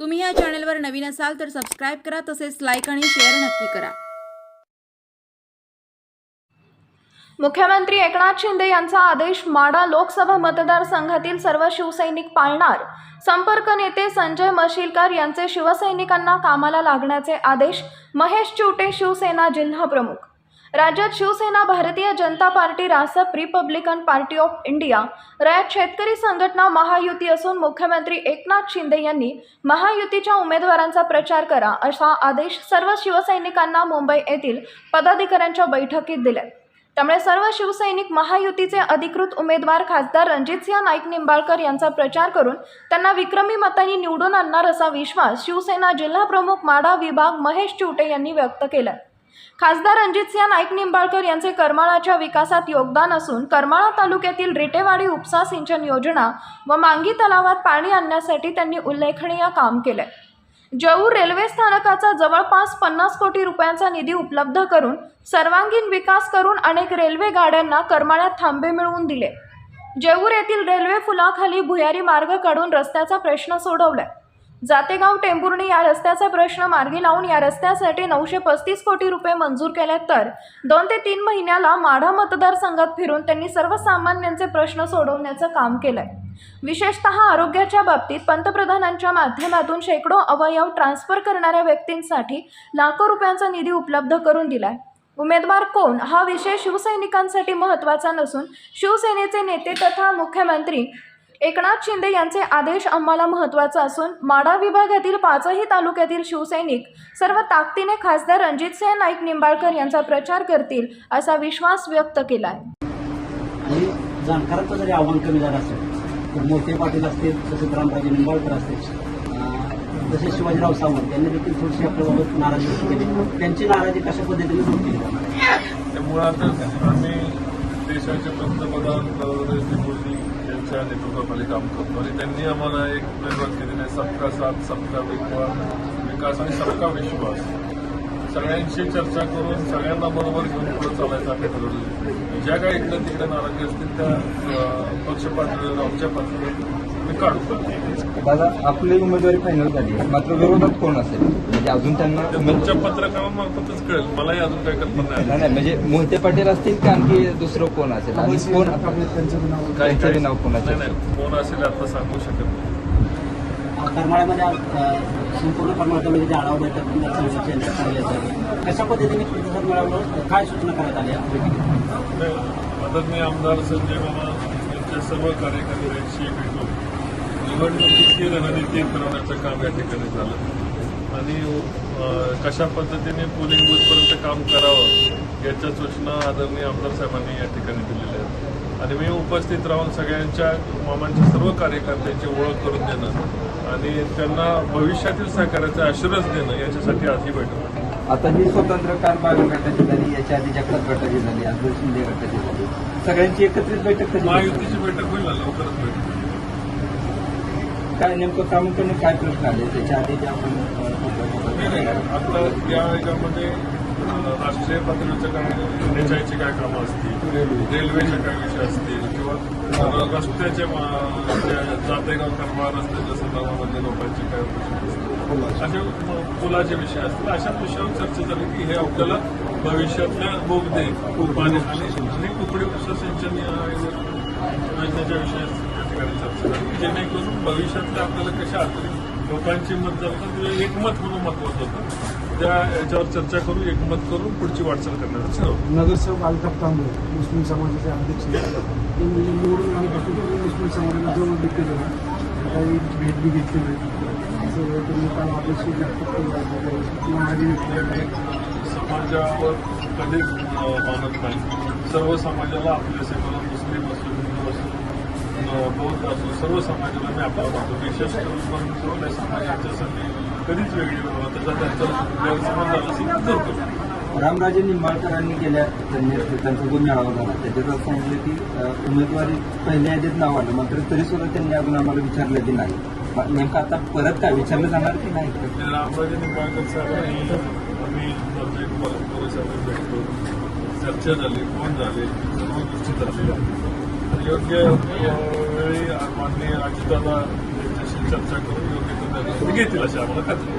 तुम्ही या चॅनलवर नवीन असाल तर सबस्क्राईब करा तसेच लाईक आणि शेअर नक्की करा. मुख्यमंत्री एकनाथ शिंदे यांचा आदेश माडा लोकसभा मतदारसंघातील सर्व शिवसैनिक पाळणार. संपर्क नेते संजय मशिलकर यांचे शिवसैनिकांना कामाला लागण्याचे आदेश. महेश चिवटे शिवसेना जिल्हा प्रमुख. राज्यात Shiv Sena Bharatiya Janata party Rasap republican party of India Rayat Shetkari Sanghatana Mahayuti असून मुख्यमंत्री एकनाथ शिंदे यांनी महायुतीच्या उमेदवारांचा प्रचार करा असा आदेश सर्व शिवसैनिकांना मुंबई येथील पदाधिकाऱ्यांच्या बैठकीत दिले. त्यामुळे सर्व शिवसैनिक महायुतीचे अधिकृत उमेदवार खासदार रणजितसिंह नाईक निंबाळकर यांचा प्रचार करून त्यांना विक्रमी मतांनी निवडून आणणार असा विश्वास शिवसेना जिल्हा प्रमुख माडा विभाग महेश चिवटे यांनी व्यक्त केला खासदार रणजितसिंह नाईक निंबाळकर यांचे करमाळाच्या विकासात योगदान असून करमाळा तालुक्यातील रिटेवाडी उपसा सिंचन योजना व मांगी तलावात पाणी आणण्यासाठी त्यांनी उल्लेखनीय काम केले जऊर रेल्वे स्थानकाचा जवळपास पन्नास कोटी रुपयांचा निधी उपलब्ध करून सर्वांगीण विकास करून अनेक रेल्वे गाड्यांना करमाळ्यात थांबे मिळवून दिले. जेऊर येथील रेल्वे पुलाखाली भुयारी मार्ग काढून रस्त्याचा प्रश्न सोडवलाय. जातेगाव टेंभुर्णी या रस्त्याचा प्रश्न मार्गी लावून या रस्त्यासाठी नऊशे पस्तीस कोटी रुपये मंजूर केले तर दोन ते तीन महिन्याला माढा मतदारसंघात फिरून त्यांनी सर्वसामान्यांचे प्रश्न सोडवण्याचं काम केलंय. विशेषतः आरोग्याच्या बाबतीत पंतप्रधानांच्या माध्यमातून शेकडो अवयव ट्रान्स्फर करणाऱ्या व्यक्तींसाठी लाखो रुपयांचा निधी उपलब्ध करून दिलाय. उमेदवार कोण? हा विषय शिवसैनिकांसाठी महत्त्वाचा नसून शिवसेनेचे नेते तथा मुख्यमंत्री एकनाथ शिंदे यांचे आदेश आम्हाला महत्त्वाचा असून माडा विभागातील पाचही तालुक्यातील शिवसैनिक सर्व ताकदीने खासदार रणजितसिंह नाईक निंबाळकर यांचा प्रचार करतील असा विश्वास व्यक्त केला आहे आणि जाणकारांचं जरी आव्हान कमी झालं असेल तर मोठे पाटील असतील तसेच रामराजे निंबाळकर असतील तसेच शिवाजीराव सावंत यांनी देखील थोडीशी आपल्याबाबत नाराजी व्यक्त केली त्यांची नाराजी कशा पद्धतीने दूर केली जाणार? ते मुळातच आम्ही देशाचे पंतप्रधान नरेंद्र मोदी यांच्या नेतृत्वाखाली काम करतो आणि त्यांनी आम्हाला एक प्रेरवाद केलेली आहे. सबका साथ सबका विश्वास विकास आणि सबका विश्वास. सगळ्यांशी चर्चा करून सगळ्यांना बरोबर घेऊन पुढे चालायचं ठरवलं. ज्या काही इकडे तिकडे नाराजी असतील त्या पक्ष पातळीवर आमच्या पातळीवर मी काढू दादा आपली उमेदवारी फायनल झाली आहे. मात्र विरोधात कोण असेल? म्हणजे अजून त्यांना तुमच्या पत्रकारांमार्फतच कळेल. मलाही अजून काही कल्पना नाही. नाही नाही, म्हणजे मोहिते पाटील असतील का? आणखी दुसरं कोण असेल? आणि कोण त्यांचं नाव कोणाचं? नाही कोण असेल आता सांगू शकत नाही. करमाळ्यामध्ये संपूर्ण करमाळ जे आढावा बैठक संसद कशा पद्धतीने प्रतिसाद मिळाला? काय सूचना करण्यात आल्या? आदरणीय आमदार संजय मामा यांच्या सर्व कार्यकर्त्यांशी भेटून निवडणुकीची रणनीती ठरवण्याचं काम या ठिकाणी झालं. आणि कशा पद्धतीने पोलिंग बूथपर्यंत काम करावं याच्या सूचना आदरणीय आमदार साहेबांनी या ठिकाणी दिलेल्या आहेत. आणि मी उपस्थित राहून सगळ्यांच्या मामांच्या सर्व कार्यकर्त्यांची ओळख करून देणं आणि त्यांना भविष्यातील सहकार्याचा आशीर्वाद देणं याच्यासाठी आज ही बैठक. आता ही स्वतंत्र कार बाग गटाची झाली याच्या आधी जगताप गटाची झाली आज शिंदे गटाची झाली सगळ्यांची एकत्रित बैठक? महायुतीची बैठक होईल ना लवकरच बैठक. काय नेमकं प्रामुख्याने काय प्रश्न आले त्याच्या आधी जे आपण आता या याच्यामध्ये राष्ट्रीय पातळीच्या काय एनएचआयची काय कामं असतील रेल्वेचे काय विषय असतील किंवा रस्त्याचे जातेगाव करमाळ रस्त्याच्या संदर्भामध्ये लोकांची काय असे पुलाचे विषय असतील अशा विषयावर चर्चा झाली की हे आपल्याला भविष्यातल्या बोगदे पाणी आणि आणि कुकडी उपसा सिंचन योजनेच्या विषयात ठिकाणी चर्चा झाली जेणेकरून भविष्यातल्या आपल्याला कशा लोकांची मत जातं तर एकमत म्हणून महत्वाचं होतं. त्या याच्यावर चर्चा करू एकमत करून पुढची वाटचाल करण्याचं ठरवलं नगरसेवक अल्ताफ तांबे मुस्लिम समाजाचे अध्यक्ष. निवडून मुस्लिम समाजाला जवळ भेट केलं. काही भेट बी घेतली त्यांनी काल अध्यक्ष समाजावर कधीच अं, मानत नाही. सर्व समाजाला आपल्या सेवेला मुस्लिम असो हिंदू असो अं, बौद्ध असो सर्व समाजाला मी आपला मानतो. विशेष करून पण सर्व समाजाच्यासाठी कधीच वेगळी त्याचा त्यांचा गैरसमज झाला असेल तर दूर करू रामराजे निंबाळकरांनी गेल्या त्यांनी त्यांचा जो मेळावा झाला. त्याच्यात असं सांगितलं की उमेदवारी पहिल्या यादीत नाव आलं. मात्र तरी सुद्धा त्यांनी अजून आम्हाला विचारलं की नाही. नेमकं आता परत काय? विचारलं जाणार की नाही? रामराजे निंबाळकर साहेबांनी आम्ही भेटतो चर्चा झाली फोन झाले सर्व गोष्टी झालेल्या યોગ્ય माननीय अजितदादा यांच्याशी चर्चा करून योग्य निर्णय घेतील अशी आम्हाला खात्री